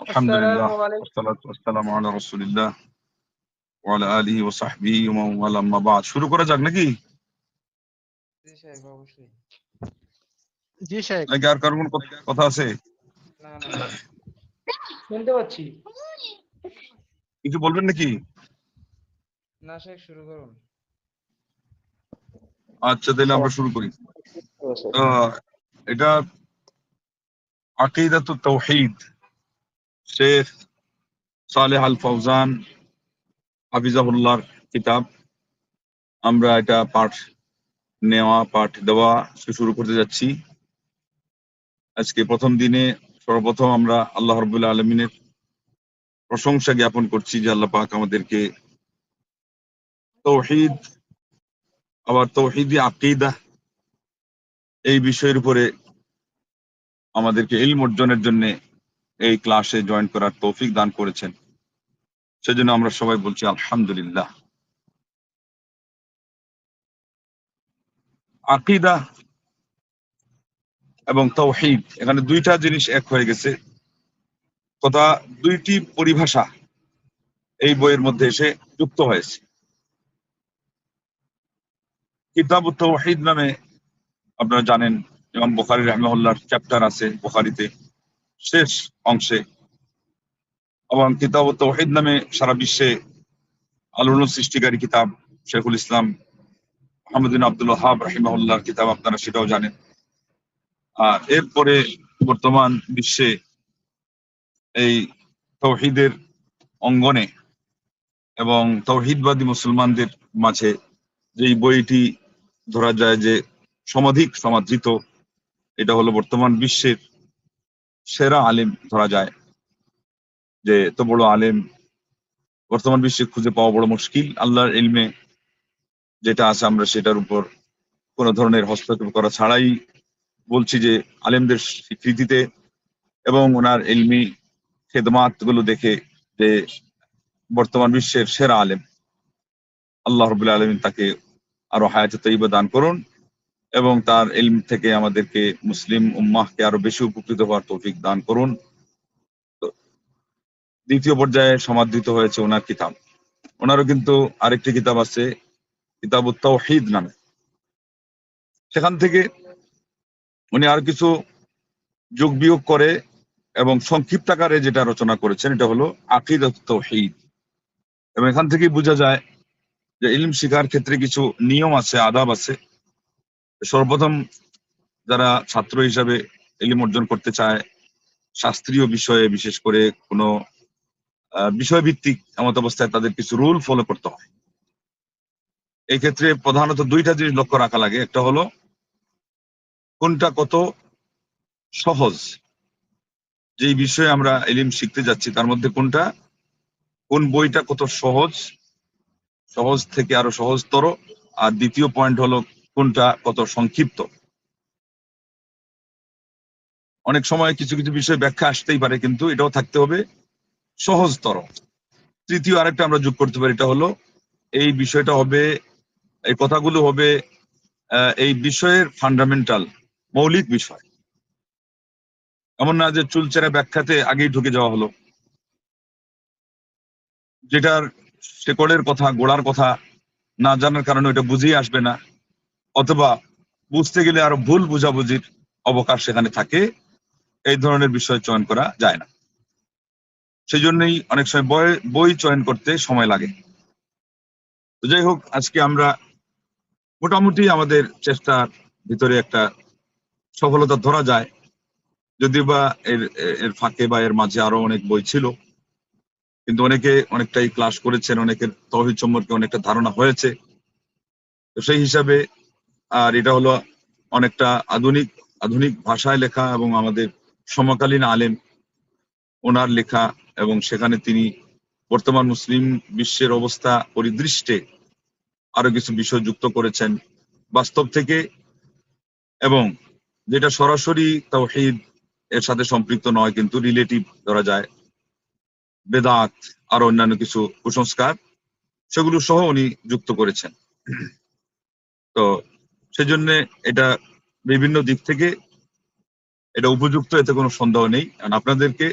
الحمد لله السلام عليكم والصلاة والسلام على رسول الله وعلى آله وصحبه ومن والاه أما بعد শুরু করা যাক নাকি জি সাহেব অবশ্যই জি শেখ নাকি আর কার কোনো কথা- কথা আছে না না না। শুনতে পাচ্ছি কিছু বলবেন নাকি না শেখ শুরু করুন আচ্ছা তাহলে আমরা শুরু করি আহ, এটা আকিদাতুত তাওহীদ শেখ সালেহ আল ফৌজান হাফিজাহুল্লাহর কিতাব। আমরা এটা পাঠ নেওয়া, পাঠ দেওয়া শুরু করতে যাচ্ছি। আজকে প্রথম দিনে সর্বপ্রথম আমরা আল্লাহ রবুল্লাহ আলমিনের প্রশংসা জ্ঞাপন করছি যে আল্লাহ পাক আমাদেরকে তৌহিদ, আবার তৌহিদি আকিদা এই বিষয়ের উপরে আমাদেরকে ইলম অর্জনের জন্য এই ক্লাসে জয়েন করার তৌফিক দান করেছেন। সেজন্য আমরা সবাই বলছি আলহামদুলিল্লাহ। আকিদা এবং তৌহিদ, এখানে দুইটা জিনিস এক হয়ে গেছে। কথা দুইটি পরিভাষা এই বইয়ের মধ্যে এসে যুক্ত হয়েছে। কিতাব তৌহিদ নামে আপনারা জানেন, ইমাম বুখারী রহমাহুল্লাহর চ্যাপ্টার আছে বুখারীতে। শেষ অংশে। এবং কিতাব তৌহিদ নামে সারা বিশ্বে আলোড়ন সৃষ্টিকারী কিতাব শেখুল ইসলাম মোহাম্মদিন আব্দুল ওহাব রাহিমাহুল্লাহর কিতাব, আপনারা সেটাও জানেন। আর এরপরে বর্তমান বিশ্বে এই তৌহিদের অঙ্গনে এবং তৌহিদবাদী মুসলমানদের মাঝে যেই বইটি ধরা যায় যে সমাধিক সমাদৃত, এটা হলো বর্তমান বিশ্বের সেরা আলেম ধরা যায়। যে এত বড় আলেম বর্তমান বিশ্বে খুঁজে পাওয়া বড় মুশকিল। আল্লাহর ইলমে যেটা আছে আমরা সেটার উপর কোন ধরনের হস্তক্ষেপ করা ছাড়াই বলছি যে আলেমদের স্বীকৃতিতে এবং ওনার ইলমি খেদমাতগুলো দেখে যে বর্তমান বিশ্বের সেরা আলেম। আল্লাহ রবুল্লা আলমিন তাকে আরও হায়াত তৈব দান করুন। এবং তার ইলম থেকে আমাদেরকে মুসলিম উম্মাহকে আরও বেশি উপকৃত হওয়ার তৌফিক দান করুন। দ্বিতীয় পর্যায়ে সমাদৃত হয়েছে ওনার কিতাব। ওনারও কিন্তু আরেকটি কিতাব আছে, কিতাব তাওহীদ নামে। সেখান থেকে উনি আর কিছু যোগ বিয়োগ করে এবং সংক্ষিপ্ত আকারে যেটা রচনা করেছেন, এটা হলো আকিদাত তাওহীদ এবং এখান থেকেই বোঝা যায় যে ইলম শিখার ক্ষেত্রে কিছু নিয়ম আছে, আদাব আছে। সর্বপ্রথম যারা ছাত্র হিসাবে এলিম অর্জন করতে চায় শাস্ত্রীয় বিষয়ে বিশেষ করে কোনো আহ, বিষয়ভিত্তিক এমত অবস্থায় তাদের কিছু রুল ফলো করতে হয়। এই ক্ষেত্রে প্রধানত দুইটা জিনিস লক্ষ্য রাখা লাগে। একটা হলো কোনটা কত সহজ যেই বিষয়ে আমরা এলিম শিখতে যাচ্ছি তার মধ্যে কোনটা কোন বইটা কত সহজ সহজ থেকে আরও সহজতর। আর দ্বিতীয় পয়েন্ট হলো কোনটা কত সংক্ষিপ্ত? অনেক সময় কিছু কিছু বিষয় ব্যাখ্যা আসতেই পারে, কিন্তু এটাও থাকতে হবে সহজতর। তৃতীয় আরেকটা আমরা যোগ করতে পারি, এটা হলো এই বিষয়টা হবে, এই কথাগুলো হবে এই বিষয়ের ফান্ডামেন্টাল মৌলিক বিষয়। এমন না যে চুলচেরা ব্যাখ্যাতে আগেই ঢুকে যাওয়া হলো। যেটার শেকড়ের কথা, গোড়ার কথা না জানার কারণে ওটা বুঝিয়ে আসবে না। অথবা বুঝতে গেলে আরও ভুল বুঝাবুঝির অবকাশ সেখানে থাকে, এই ধরনের বিষয় চয়ন করা যায় না। সেই জন্যই অনেক সময় বই বই চয়ন করতে সময় লাগে। তো যাই হোক, আজকে আমরা মোটামুটি আমাদের চেষ্টার ভিতরে একটা সফলতা ধরা যায়। যদিও বা এর এর ফাঁকে বা এর মাঝে আরও অনেক বই ছিল, কিন্তু অনেকে অনেকটাই ক্লাস করেছেন, অনেকের তহিদ সম্পর্কে অনেকটা ধারণা হয়েছে। তো সেই হিসাবে আর এটা হলো অনেকটা আধুনিক আধুনিক ভাষায় লেখা এবং আমাদের সমকালীন আলেম ওনার লেখা এবং সেখানে তিনি বর্তমান মুসলিম বিশ্বের অবস্থা পরিদৃষ্টে আরও কিছু বিষয় যুক্ত করেছেন। বাস্তব থেকে এবং যেটা সরাসরি তাওহীদ এর সাথে সম্পৃক্ত নয়, কিন্তু রিলেটিভ ধরা যায়। বেদাত আর অন্যান্য কিছু কুসংস্কার, সেগুলো সহ উনি যুক্ত করেছেন। তো সেজন্য এটা বিভিন্ন দিক থেকে এটা উপযুক্ত, এতে কোনো সন্দেহ নেই। কারণ আপনাদেরকে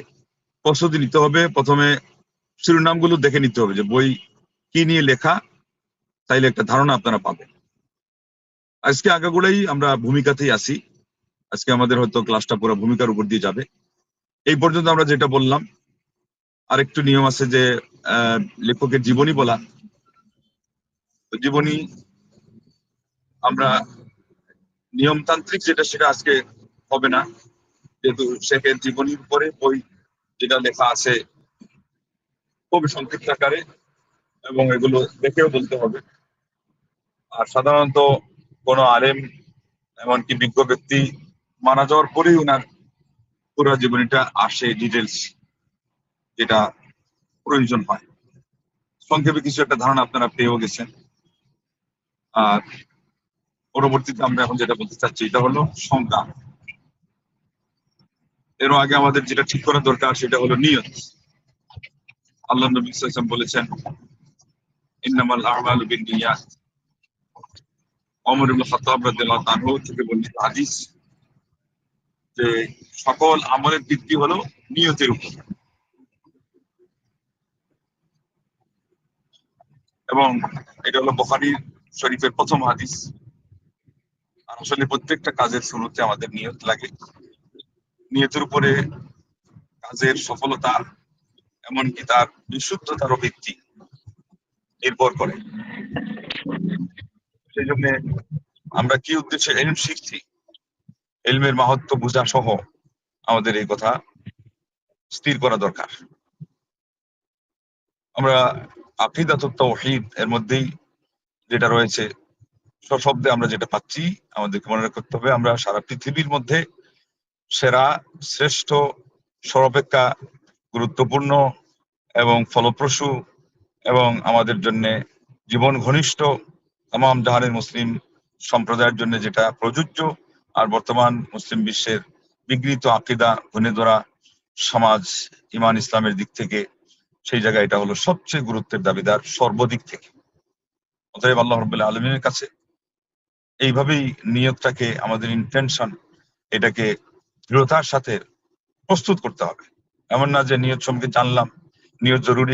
প্রস্তুতি নিতে হবে। প্রথমে শিরোনামগুলো দেখে নিতে হবে যে বই কি নিয়ে লেখা, তাইলে একটা ধারণা আপনারা পাবেন। আজকে আগাগোড়াই আমরা ভূমিকাতেই আসি আজকে আমাদের হয়তো ক্লাসটা পুরো ভূমিকার উপর দিয়ে যাবে। এই পর্যন্ত আমরা যেটা বললাম, আরেকটু নিয়ম আছে যে লেখকের জীবনী বলা। জীবনী আমরা নিয়মতান্ত্রিক যেটা সেটা আজকে হবে না। যেহেতু শেখের জীবনীর উপরে বই যেটা লেখা আছে খুবই সংক্ষিপ্ত আকারে এবং এগুলো দেখেও বলতে হবে। আর সাধারণত কোনো আলেম এমনকি বিজ্ঞ ব্যক্তি মারা যাওয়ার পরেই ওনার পুরো জীবনীটা আসে ডিটেলস যেটা প্রয়োজন হয়। সংক্ষেপে কিছু একটা ধারণা আপনারা পেয়েও গেছেন। আর পরবর্তীতে আমরা এখন যেটা বলতে চাচ্ছি, এটা হলো সংজ্ঞা। এর আগে আমাদের যেটা ঠিক করা দরকার, সেটা হলো নিয়ত। আল্লাহ নবী বলেছেন, ইন্নামাল আ'মালু বিন্নিয়াত। ওমর ইবনে খাত্তাব রাদিয়াল্লাহু তাআলা থেকে বর্ণিত হাদিস যে সকল আমলের ভিত্তি হলো নিয়তের উপর। এবং এটা হলো বুখারী শরীফের প্রথম হাদিস। আর আসলে প্রত্যেকটা কাজের শুরুতে আমাদের নিয়ত লাগে। নিয়তের উপরে কাজের সফলতা এমনকি তার বিশুদ্ধতারও ভিত্তি নির্ভর করে। সেই জন্য আমরা কি উদ্দেশ্যে এলম শিখছি? এলমের মাহাত্ম বোঝা সহ আমাদের এই কথা স্থির করা দরকার। আমরা আকিদাত তৌহিদ এর মধ্যেই যেটা রয়েছে সশব্দে আমরা যেটা পাচ্ছি, আমাদেরকে মনে রাখতে হবে, আমরা সারা পৃথিবীর মধ্যে সেরা, শ্রেষ্ঠ, সর্বাপেক্ষা গুরুত্বপূর্ণ এবং ফলপ্রসূ এবং আমাদের জন্য জীবন ঘনিষ্ঠ তাম জাহানের মুসলিম সম্প্রদায়ের জন্য যেটা প্রযোজ্য আর বর্তমান মুসলিম বিশ্বের বিঘ্নিত আকিদা ধনে ধরা সমাজ, ইমান, ইসলামের দিক থেকে সেই জায়গায় এটা হলো সবচেয়ে গুরুত্বের দাবিদার সর্বদিক থেকে। অতএব আল্লাহ রবাহ আলমিনের কাছে এইভাবেই নিয়তটাকে আমাদের ইন্টেনশন এটাকে দৃঢ়তার সাথে প্রস্তুত করতে হবে। এমন না যে নিয়ত সম্পর্কে জানলাম নিয়ত জরুরি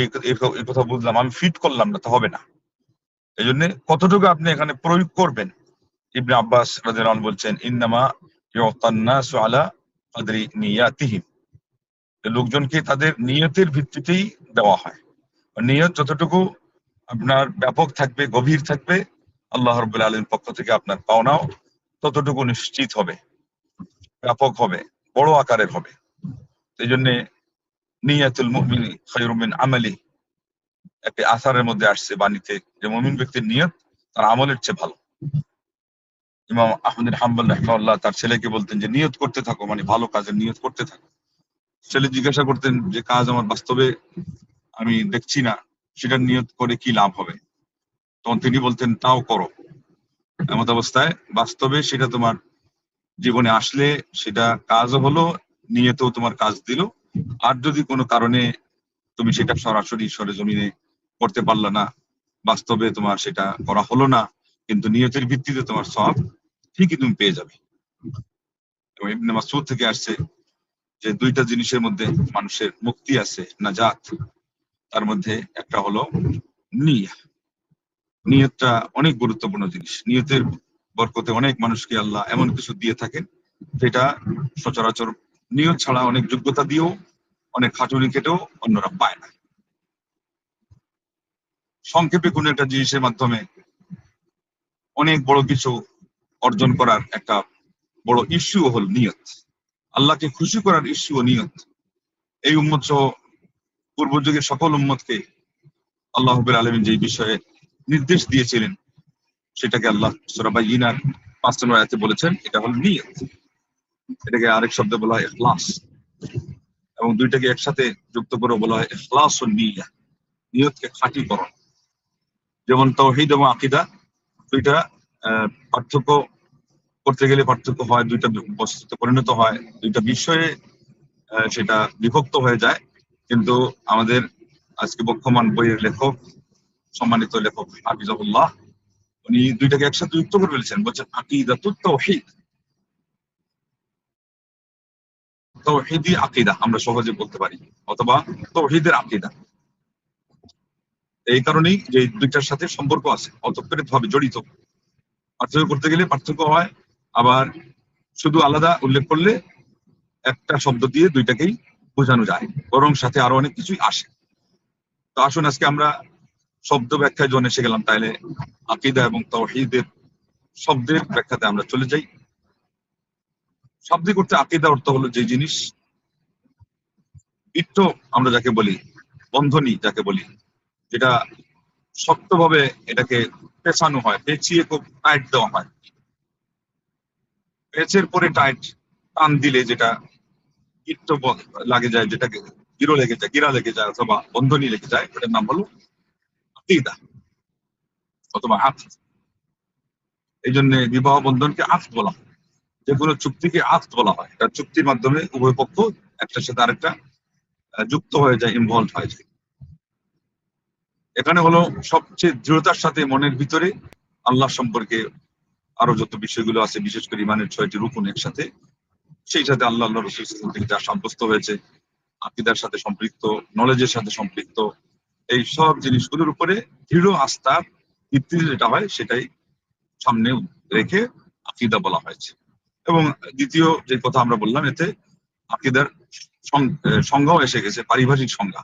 এই কথা বুঝলাম, আমি ফিট করলাম না, তো হবে না। এই জন্য কতটুকু আপনি এখানে প্রয়োগ করবেন? ইবনে আব্বাস আনহু বলছেন ইউতান্নাসু আলা লোকজনকে তাদের নিয়তের ভিত্তিতেই দেওয়া হয়। নিয়ত যতটুকু আপনার ব্যাপক থাকবে, গভীর থাকবে আল্লাহ রব্বুল আলমীর পক্ষ থেকে আপনার পাওনাও ততটুকু নিশ্চিত হবে, ব্যাপক হবে, বড় আকারের হবে। এই জন্য নিয়াতুল মুমিনি খায়রুম মিন আমালি। একটি আসারের মধ্যে আসছে বাণীতে যে মুমিন ব্যক্তির নিয়ত তার আমলের চেয়ে ভালো। ইমাম আহমদ হাম্বল রহমাল্লাহ তার ছেলেকে বলতেন যে, নিয়ত করতে থাকো মানে ভালো কাজের নিয়ত করতে থাকো। ছেলে জিজ্ঞাসা করতেন যে, কাজ আমার বাস্তবে আমি দেখছি না, সেটার নিয়ত করে কি লাভ হবে? তখন তিনি বলতেন, তাও করো। এমত অবস্থায় বাস্তবে সেটা তোমার জীবনে আসলে, সেটা কাজও হলো, নিয়তেও তোমার কাজ দিল। আর যদি কোনো কারণে তুমি সেটা সরাসরি সরেজমিনে করতে পারলে না, বাস্তবে তোমার সেটা করা হলো না, কিন্তু নিয়তের ভিত্তিতে তোমার সব ঠিকই তুমি পেয়ে যাবে। এবং মাসুদ থেকে আসছে যে দুইটা জিনিসের মধ্যে মানুষের মুক্তি আছে, নাজাত। তার মধ্যে একটা হলো নিয়া নিয়তটা অনেক গুরুত্বপূর্ণ জিনিস। নিয়তের বরকতে অনেক মানুষকে আল্লাহ এমন কিছু দিয়ে থাকেন, যেটা সচরাচর নিয়ত ছাড়া অনেক যোগ্যতা দিয়েও, অনেক খাটুনি কেটেও অন্যরা পায় না। সংক্ষেপে কোন একটা জিনিসের মাধ্যমে অনেক বড় কিছু অর্জন করার একটা বড় ইস্যু হল নিয়ত। আল্লাহকে খুশি করার ইস্যু ও নিয়ত। এই উম্মত সহ পূর্ব যুগের সকল উম্মতকে আল্লাহ আলমিন যে বিষয়ে নির্দেশ দিয়েছিলেন। সেটাকে আল্লাহ সুরাবাই ইনার পাঁচ নম্বর আয়াতে বলেছেন, এটা হল নিয়ত। এটাকে আরেক শব্দে বলা হয় এখলাস এবং দুইটাকে একসাথে যুক্ত করে বলা হয় এখলাস ও নিয়া নিয়তকে খাঁটি করো যেমন তৌহিদ এবং আকিদা, দুইটা পার্থক্য করতে গেলে পার্থক্য হয়, দুইটা বস্তুতে পরিণত হয়, দুইটা বিষয়ে সেটা বিভক্ত হয়ে যায়। কিন্তু আমাদের আজকে বক্ষমান বইয়ের লেখক সম্মানিত লেখক হাফিজাহুল্লাহ, উনি দুইটাকে একসাথে যুক্ত করে ফেলেছেন, বলছেন আকিদাতুত তৌহিদ তৌহিদি আকিদা, আমরা সহজে বলতে পারি, অথবা তৌহিদের আকিদা। এই কারণেই যে দুইটার সাথে সম্পর্ক আছে অতপ্রেত ভাবে জড়িত। পার্থক্য করতে গেলে পার্থক্য হয়, আবার শুধু আলাদা উল্লেখ করলে একটা শব্দ দিয়ে দুইটাকেই বোঝানো যায়, বরং সাথে আরও অনেক কিছুই আসে। তো আসুন আজকে আমরা শব্দ ব্যাখ্যায় যখন এসে গেলাম, তাইলে আকিদা এবং তৌহিদের শব্দের ব্যাখ্যাতে আমরা চলে যাই। শাব্দিক করতে আকিদা অর্থ হলো যে জিনিস, ইট্ট আমরা যাকে বলি, বন্ধনী যাকে বলি, যেটা শক্তভাবে এটাকে পেছানো হয়, পেঁচিয়ে খুব টাইট দেওয়া হয়। পেঁচের পরে টাইট টান দিলে যেটা ইট্ট লাগে যায়, যেটাকে গিরো লেগে যায়, গিরা লেগে যায় অথবা বন্ধনী লেগে যায়, এটার নাম হলো আকিদা অথবা হাত এই জন্য বিবাহ বন্ধনকে আফত বলা হয়। যে কোনো চুক্তিকে আফত বলা হয়। এটা চুক্তির মাধ্যমে উভয় পক্ষ একটার সাথে আরেকটা যুক্ত হয়ে যায় ইনভলভ হয়ে যায়। এখানে হলো সবচেয়ে দৃঢ়তার সাথে মনের ভিতরে আল্লাহ সম্পর্কে আরও যত বিষয়গুলো আছে, বিশেষ করে ইমানের ছয়টি রুকুন একসাথে, সেই সাথে আল্লাহ আল্লাহ রসুল থেকে যা সাব্যস্ত হয়েছে, আকিদার সাথে সম্পৃক্ত নলেজের সাথে সম্পৃক্ত এই সব জিনিসগুলোর উপরে দৃঢ় আস্থার ভিত্তিতে যেটা হয়, সেটাই সামনে রেখে আকিদা বলা হয়েছে। এবং দ্বিতীয় যে কথা আমরা বললাম, এতে আকিদার সংজ্ঞাও এসে গেছে, পারিভাষিক সংজ্ঞা।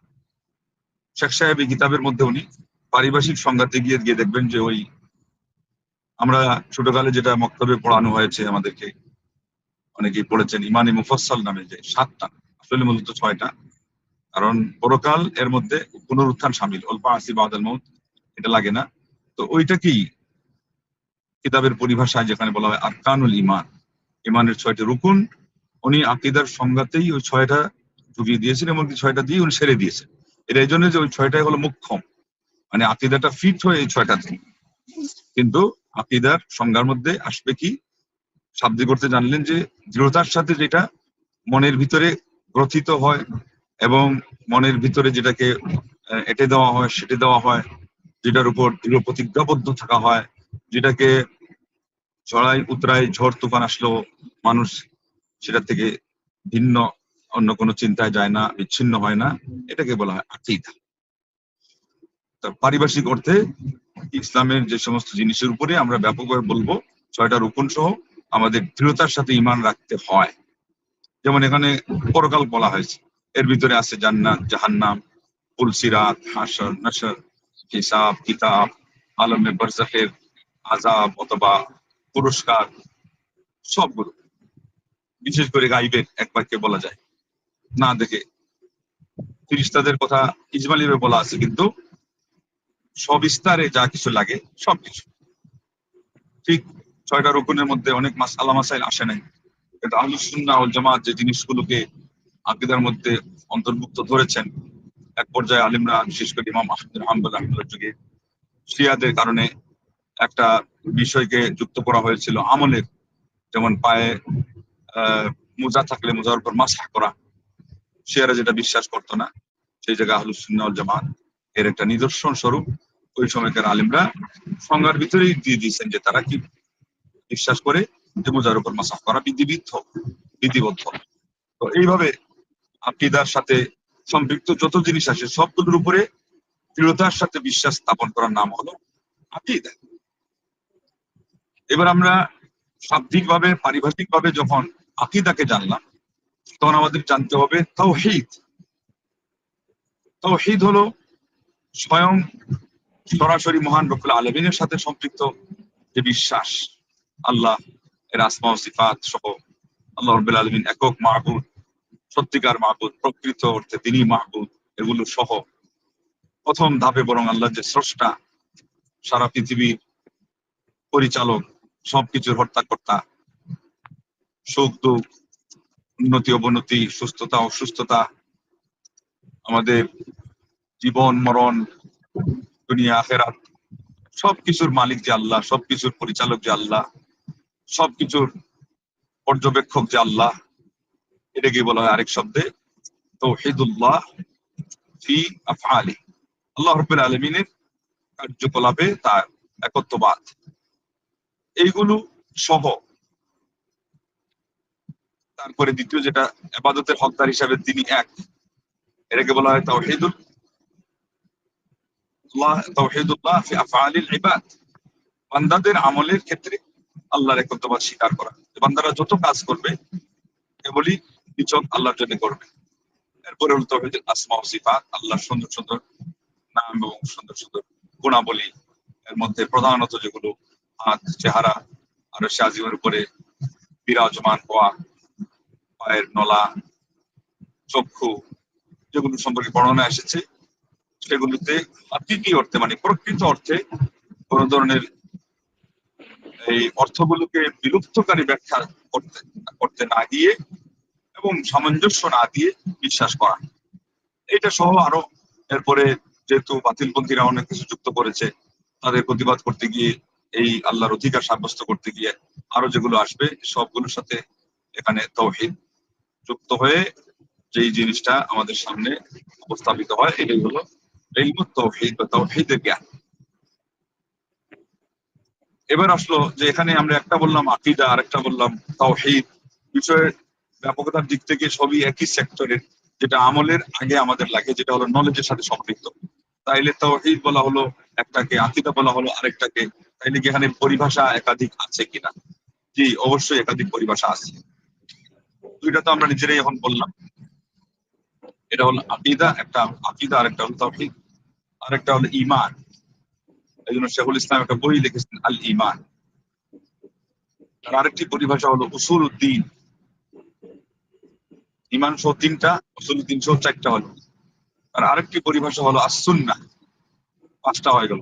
শেখ সাহেব এই কিতাবের মধ্যে উনি পারিভাষিক সংজ্ঞাতে গিয়ে গিয়ে দেখবেন যে ওই আমরা ছোটকালে যেটা মক্তবে পড়ানো হয়েছে, আমাদেরকে অনেকেই পড়েছেন, ইমানি মুফাসসাল নামে যে সাতটা, আসলে মূলত ছয়টা। কারণ পরকাল এর মধ্যে পুনরুত্থান সামিল। অল্প আসি বাদাল মৌত, এটা লাগে না। তো ওইটা কি? কিতাবের পরিভাষায় যেখানে বলা হয় আরকানুল ইমান ইমানের ছয়টি রুকুন, উনি আকিদার সংজ্ঞাতেই ওই ছয়টা ঢুকিয়ে দিয়েছেন এমনকি ছয়টা দিয়ে উনি সেরে দিয়েছেন। এটা এই জন্য যে ওই ছয়টাই হলো মুখ্যম। মানে আকিদাটা ফিট হয়ে এই ছয়টা ছয়টাতে কিন্তু আকিদার সংজ্ঞার মধ্যে আসবে কি? শাব্দিক করতে জানলেন যে দৃঢ়তার সাথে যেটা মনের ভিতরে গ্রথিত হয় এবং মনের ভিতরে যেটাকে এটে দেওয়া হয়, সেটে দেওয়া হয়, যেটার উপর দৃঢ় প্রতিজ্ঞাবদ্ধ থাকা হয়, যেটাকে চড়াই, উতরাই, ঝড়, তুফান আসলেও মানুষ সেটা থেকে ভিন্ন, অন্য কোনো চিন্তায় যায় না, বিচ্ছিন্ন হয় না, এটাকে বলা হয় আকিদা। তা পারিভাষিক অর্থে ইসলামের যে সমস্ত জিনিসের উপরে আমরা ব্যাপকভাবে বলব, ছয়টা রুকুন সহ আমাদের দৃঢ়তার সাথে ইমান রাখতে হয়। যেমন এখানে পরকাল বলা হয়েছে। এর ভিতরে আছে জান্নাত, জাহান্নাম পুলসিরাত হাসর নাসর হিসাব, কিতাব, আলমে বরজাখের আজাব অথবা পুরস্কার, সবগুলো। বিশেষ করে গাইবের এক বাক্যে বলা যায়। না দেখে ফিরিস্তাদের কথা ইজমালি বলা আছে, কিন্তু সবিস্তারে যা কিছু লাগে, সবকিছু। ঠিক ছয়টা রকুনের মধ্যে অনেক মাস মাসাইল আসে নাই। কিন্তু আহলুসুন্নাহ ওয়াল জামাত যে জিনিসগুলোকে আকিদার মধ্যে অন্তর্ভুক্ত ধরেছেন এক পর্যায়ে আলিমরা, বিশেষ করে ইমাম আহমদ হাম্বুল যুগে, শিয়াদের কারণে একটা বিষয়কে যুক্ত করা হয়েছিল আমলের যেমন পায়ে মোজা থাকলে মোজার উপর মাসা করা। শিয়ারা যেটা বিশ্বাস করতো না, সেই জায়গায় আহলুসুন্নাহ ওয়াল জামাত এর একটা নিদর্শন স্বরূপ। ওই সময়কার আলিমরা সংজ্ঞার ভিতরেই দিয়ে দিয়েছেন যে তারা কি বিশ্বাস করে যে মোজার উপর মাসাফ করা বিধিবিদ্ধ, বিধিবদ্ধ। তো এইভাবে আকিদার সাথে সম্পৃক্ত যত জিনিস আসে সবগুলোর উপরে দৃঢ়তার সাথে বিশ্বাস স্থাপন করার নাম হলো আকিদা এবার আমরা শাব্দিক ভাবে পারিভাষিক ভাবে যখন আকিদাকে জানলাম, তখন আমাদের জানতে হবে তৌহিদ তৌহিদ হলো স্বয়ং সরাসরি মহান রকুল আলমিনের সাথে সম্পৃক্ত যে বিশ্বাস, আল্লাহ, এর আসমা সিফাত সহ আল্লাহ রব্বুল আলমিন একক মাহবুদ সত্যিকার মাহবুদ, প্রকৃত অর্থে তিনি মাহবুদ এগুলো সহ। প্রথম ধাপে বরং আল্লাহ যে স্রষ্টা, সারা পৃথিবীর পরিচালক, সবকিছুর হর্তাকর্তা। সুখ, দুঃখ, উন্নতি, অবনতি, সুস্থতা, অসুস্থতা, আমাদের জীবন, মরণ, দুনিয়া, আখেরাত, সবকিছুর মালিক যে আল্লাহ, সবকিছুর পরিচালক যে আল্লাহ, সবকিছুর পর্যবেক্ষক যে আল্লাহ এটাকে বলা হয় আরেক শব্দে, তৌহিদুল্লাহ ফি আফআলি। আল্লাহ রাব্বুল আলামিনের কার্যকলাপে তার একত্ববাদ। এইগুলো সহ তারপরে দ্বিতীয় যেটা আবাদতের হকদার হিসাবে তিনি এক। এটাকে বলা হয় তাওহীদুল তাওহীদুল্লাহ ফি আফআলিল ইবাদ। বান্দাদের আমলের ক্ষেত্রে আল্লাহর একত্ববাদ স্বীকার করা। বান্দারা যত কাজ করবে, কেবলই নিচক আল্লাহর জন্য করবে। এরপরে হলো তাওহীদুল আসমা ও সিফাত, আল্লাহর সুন্দর সুন্দর নাম এবং সুন্দর সুন্দর গুণাবলী। এর মধ্যে প্রধানত যেগুলো, হাত, চেহারা, আর শাজিমের উপরে বিরাজমান হওয়া, পায়ের নলা, চক্ষু, যেগুলো সম্পর্কে বর্ণনা এসেছে, সেগুলিতে হাকিকি অর্থে মানে প্রকৃত অর্থে কোন ধরনের এই অর্থগুলোকে বিলুপ্তকারী ব্যাখ্যা করতে করতে না গিয়ে এবং সামঞ্জস্য না দিয়ে বিশ্বাস করা। এটা সহ আরও এরপরে যেহেতু বাতিলপন্থীরা অনেক কিছু যুক্ত করেছে, তাদের প্রতিবাদ করতে গিয়ে, এই আল্লাহর অধিকার সাব্যস্ত করতে গিয়ে আরও যেগুলো আসবে, সবগুলোর সাথে এখানে তৌহিদ যুক্ত হয়ে যেই জিনিসটা আমাদের সামনে উপস্থাপিত হয়, এটাই হলো বা জ্ঞান। এবার আসলো যে এখানে আমরা একটা বললাম আকিদা, আরেকটা বললাম তাওহীদ বিষয়ের ব্যাপকতার দিক থেকে সবই একই সেক্টরের যেটা আমলের আগে আমাদের লাগে, যেটা হলো নলেজের সাথে সম্পৃক্ত। তাইলে তো এই বলা হলো একটাকে আকিদা বলা হলো আরেকটাকে। তাইলে কি এখানে পরিভাষা একাধিক আছে কিনা? জি, অবশ্যই একাধিক পরিভাষা আছে। দুইটা তো আমরা নিজেরাই এখন বললাম। এটা হলো আকিদা, একটা আকিদা, আরেকটা হলো তাওহীদ, আরেকটা হলো ইমান এই জন্য শেখুল ইসলাম একটা বই লিখেছেন আল ইমান আর আরেকটি পরিভাষা হলো উসুল উদ্দিন। ইমান সহ তিনটা, উসুল সহ চারটা হলো। আর আরেকটি পরিভাষা হলো আসুন্না পাঁচটা হয়ে গেল।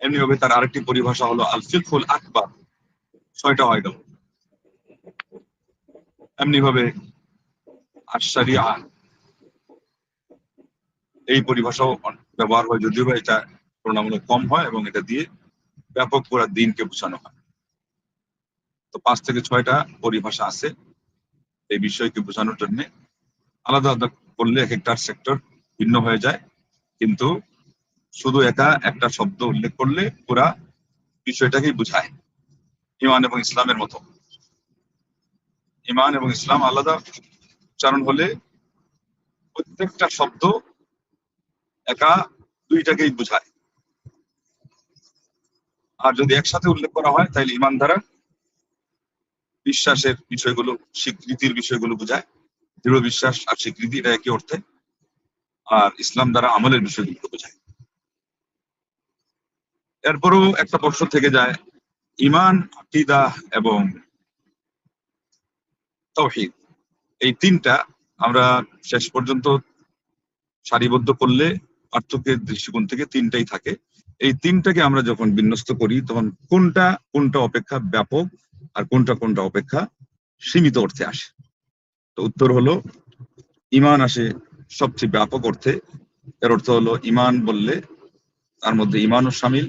এমনি ভাবে তার আরেকটি পরিভাষা হলো আল ফিকহুল আকবার। ছয়টা হয়ে গেল। এমনি ভাবে এই পরিভাষাও ব্যবহার হয়, যদিও বা এটা তুলনামূলক কম হয় এবং এটা দিয়ে ব্যাপক পুরা দিনকে বোঝানো হয়। তো পাঁচ থেকে ছয়টা পরিভাষা আছে। এই বিষয়কে বোঝানোর জন্য আলাদা আলাদা করলে এক একটার সেক্টর ভিন্ন হয়ে যায়। কিন্তু শুধু একা একটা শব্দ উল্লেখ করলে পুরা বিষয়টাকেই বোঝায় ইমান এবং ইসলামের মতো। ইমান এবং ইসলাম আলাদা উচ্চারণ হলে প্রত্যেকটা শব্দ একা দুইটাকেই বোঝায়। আর যদি একসাথে উল্লেখ করা হয় তাহলে ইমান দ্বারা বিশ্বাসের বিষয়গুলো, স্বীকৃতির বিষয়গুলো বোঝায়। দৃঢ় বিশ্বাস আর স্বীকৃতি এটা একই অর্থে। আর ইসলাম দ্বারা আমলের বিষয়গুলো বোঝায়। এরপরও একটা প্রশ্ন থেকে যায় ইমান আকিদা এবং তৌহিদ এই তিনটা আমরা শেষ পর্যন্ত সারিবদ্ধ করলে পার্থক্যের দৃষ্টিকোণ থেকে তিনটাই থাকে। এই তিনটাকে আমরা যখন বিন্যস্ত করি, তখন কোনটা কোনটা অপেক্ষা ব্যাপক আর কোনটা কোনটা অপেক্ষা সীমিত অর্থে আসে। তো উত্তর হলো ইমান আসে সবচেয়ে ব্যাপক অর্থে। এর অর্থ হলো ইমান বললে তার মধ্যে ইমানও সামিল,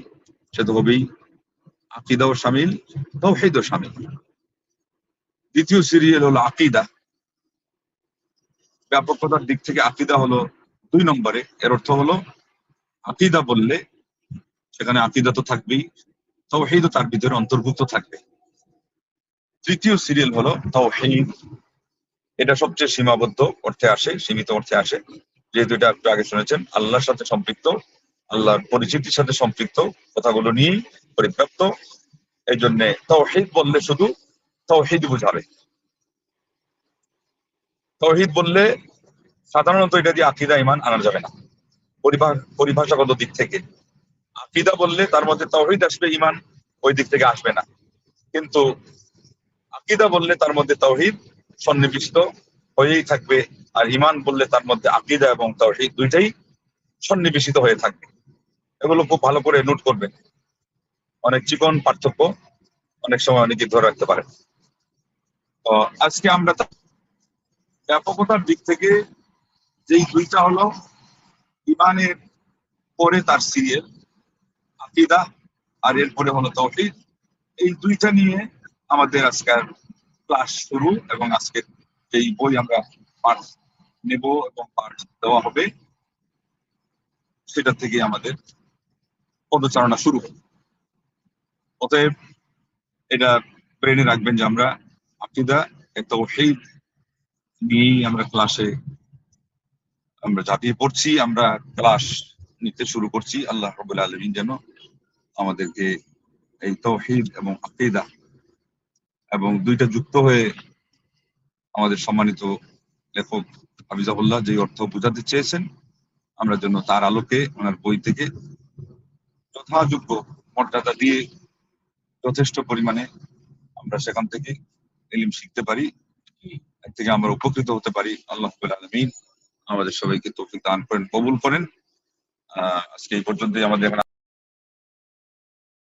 সে তো হবেই আকিদাও সামিল, তাওহীদও সামিল। দ্বিতীয় সিরিয়াল হলো আকিদা। ব্যাপকতার দিক থেকে আকিদা হলো দুই নম্বরে। এর অর্থ হলো, আকিদা বললে সেখানে আকিদা তো থাকবেই, তাওহীদও তার ভিতরে অন্তর্ভুক্ত থাকবে। তৃতীয় সিরিয়াল হলো তাওহীদ। এটা সবচেয়ে সীমাবদ্ধ অর্থে আসে, সীমিত অর্থে আসে। যেহেতু এটা একটু আগে শুনেছেন, আল্লাহর সাথে সম্পৃক্ত, আল্লাহর পরিচিতির সাথে সম্পৃক্ত কথাগুলো নিয়েই পরিব্যাপ্ত। এই জন্য তাওহীদ বললে শুধু তাওহীদ বোঝাবে। তাওহীদ বললে সাধারণত এটা দিয়ে আকিদা ইমান আনা যাবে না। পরিভা- পরিভাষাগত দিক থেকে। আকিদা বললে তার মধ্যে তাওহীদ আসবে ইমান ওই দিক থেকে আসবে না। কিন্তু আকিদা বললে তার মধ্যে তাওহীদ সন্নিবিষ্ট হয়েই থাকবে, আর ইমান বললে তার মধ্যে আকিদা এবং তাওহীদ দুইটাই সন্নিবেশিত হয়ে থাকবে। এগুলো খুব ভালো করে নোট করবেন। অনেক চিকন পার্থক্য অনেক সময় অনেকে ধরে রাখতে পারে। তো আজকে আমরা ব্যাপকতার দিক থেকে যেই দুইটা হলো ইমানের পরে তার সিরিয়াল আকিদা, আর এরপরে হলো তৌহিদ এই দুইটা নিয়ে আমাদের আজকের ক্লাস শুরু এবং আজকের যেই বই আমরা পাঠ নেব এবং পাঠ দেওয়া হবে, সেটা থেকে আমাদের পদচারণা শুরু হবে। অতএব এটা ব্রেনে রাখবেন যে আমরা আকিদা এই তৌহিদ নিয়েই আমরা ক্লাসে আমরা ঝাঁপিয়ে পড়ছি, আমরা ক্লাস নিতে শুরু করছি। আল্লাহ রবুল্লা আলমিন যেন আমাদেরকে এই তৌহিদ এবং আকিদা এবং দুইটা যুক্ত হয়ে আমাদের সম্মানিত লেখক হাফিজাহুল্লাহ যে অর্থ বোঝাতে চেয়েছেন, আমরা যেন তার আলোকে ওনার বই থেকে যথাযোগ্য মর্যাদা দিয়ে যথেষ্ট পরিমাণে আমরা সেখান থেকে এলিম শিখতে পারি, এর থেকে আমরা উপকৃত হতে পারি। আল্লাহ আলমিন আমাদের সবাইকে তৌফিক দান করেন, কবুল করেন। আজকে এই পর্যন্তই। আমাদের